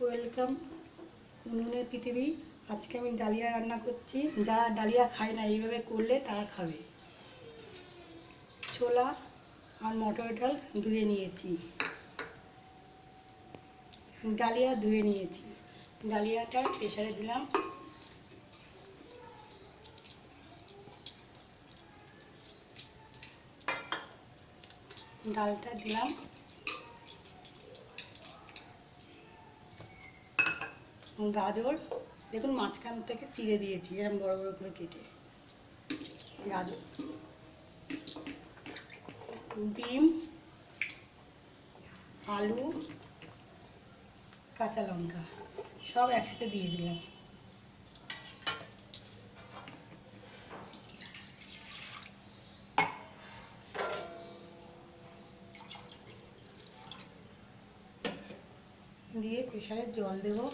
Welcome উনুনের পৃথিবী আজকে আমি ডালিয়া রান্না করছি। যারা ডালিয়া খায় না, এইভাবে করলে তারা খাবে। ছোলা আর মটর ডাল ধুয়ে নিয়েছি। ডালিয়া ধুয়ে নিয়েছি। ডালিয়াটা প্রেসারে দিলাম। ডালটা দিলাম। গাজর, দেখুন মাঝখান থেকে চিড়ে দিয়েছি, এরকম বড় বড় করে কেটে। গাজর ডিম আলু, কাঁচা লঙ্কা, সব একসাথে দিয়ে দিলাম। দিয়ে প্রেশারে জল দেবো।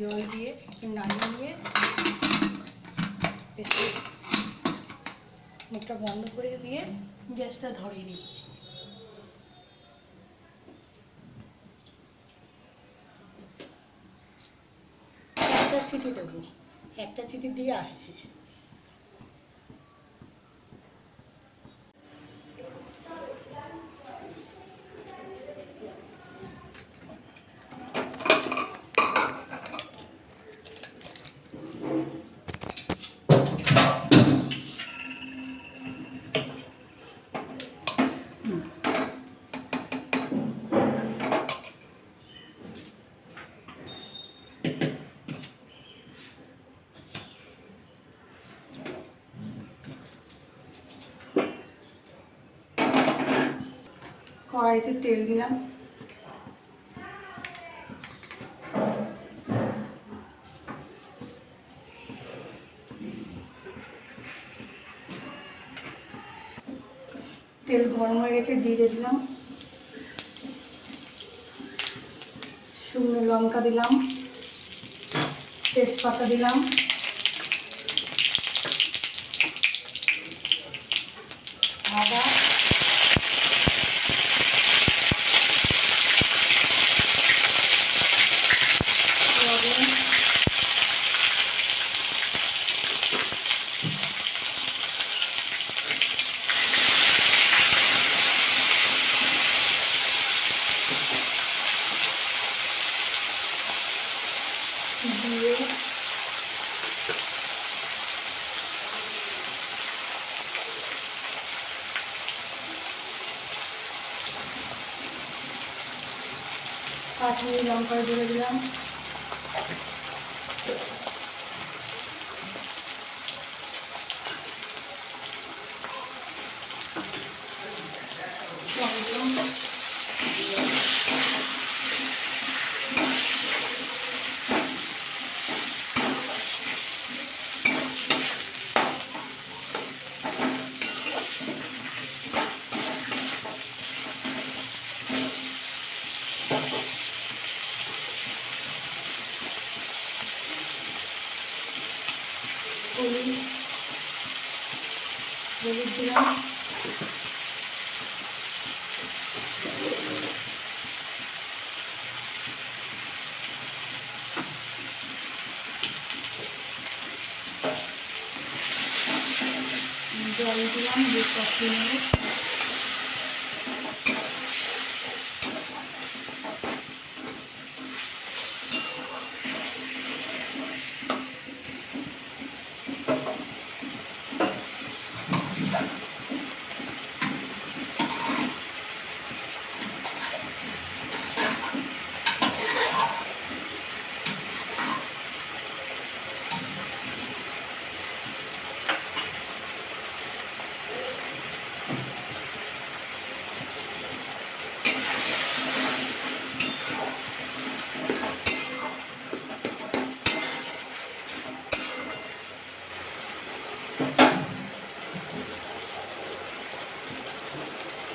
জল দিয়ে নাড়িয়ে নিয়ে মুখটা বন্ধ করে দিয়ে গ্যাসটা ধরিয়ে দিচ্ছি একটা চিঠি দেবো, একটা চিঠি দিয়ে আসছে। কড়াইতে তেল দিলাম। তেল গরম হয়ে গেছে দিয়ে দিলাম। শুকনো লঙ্কা দিলাম। তেজপাতা দিলাম। আদা লবণ দিয়ে কাশ্মীরি লঙ্কা দিয়ে দিলাম টমেটো হলুদ হলুদ দিলাম জল দিলাম দু কফি মিনিট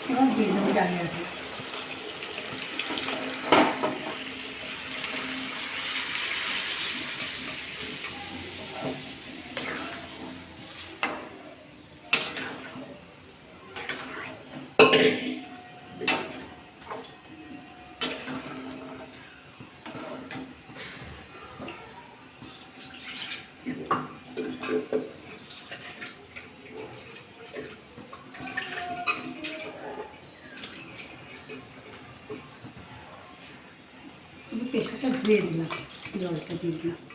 এবার দিয়ে দেবো ডালিয়াটা আমি পেশাটা ধুয়ে দিলাম জলটা দিয়ে দিলাম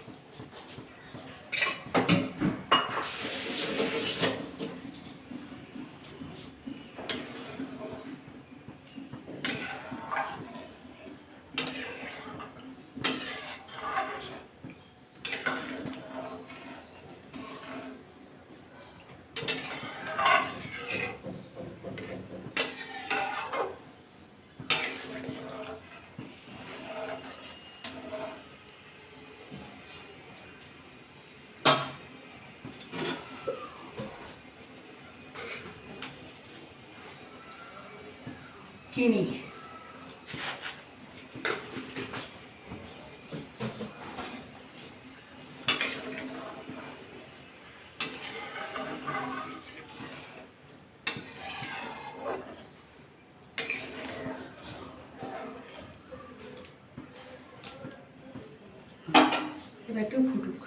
চিনি। এবার একটু ফুটুক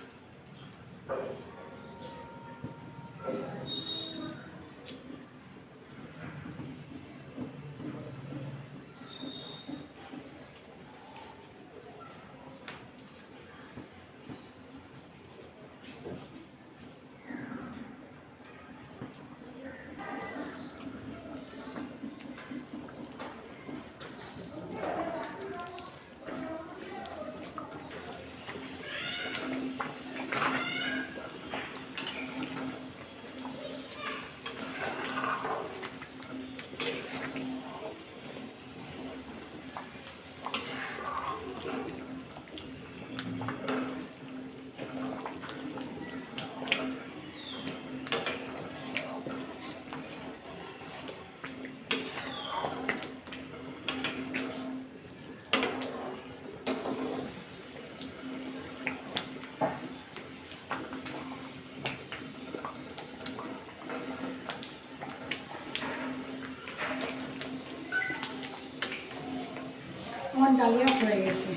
আমার ডালিয়া হয়ে গেছে।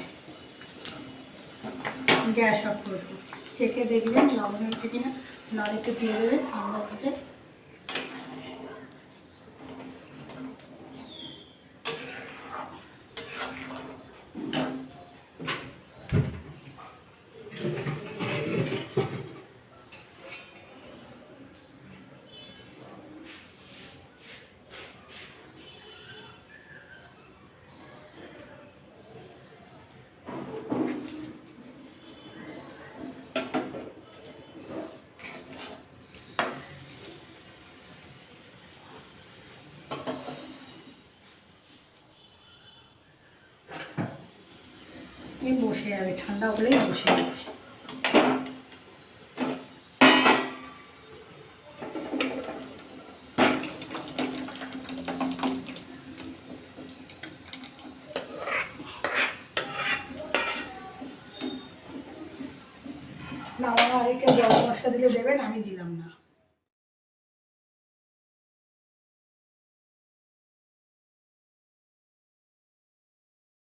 গ্যাস অফ করব চেকে দেখবেন লবণ হয়েছে কিনা। নাড়িতে দিয়ে দেবে ঠান্ডা এই বসে যাবে, ঠান্ডা হলেই বসে যাবে। না আমার আরেকটা গরম মশলা দিলে দেবেন, আমি দিই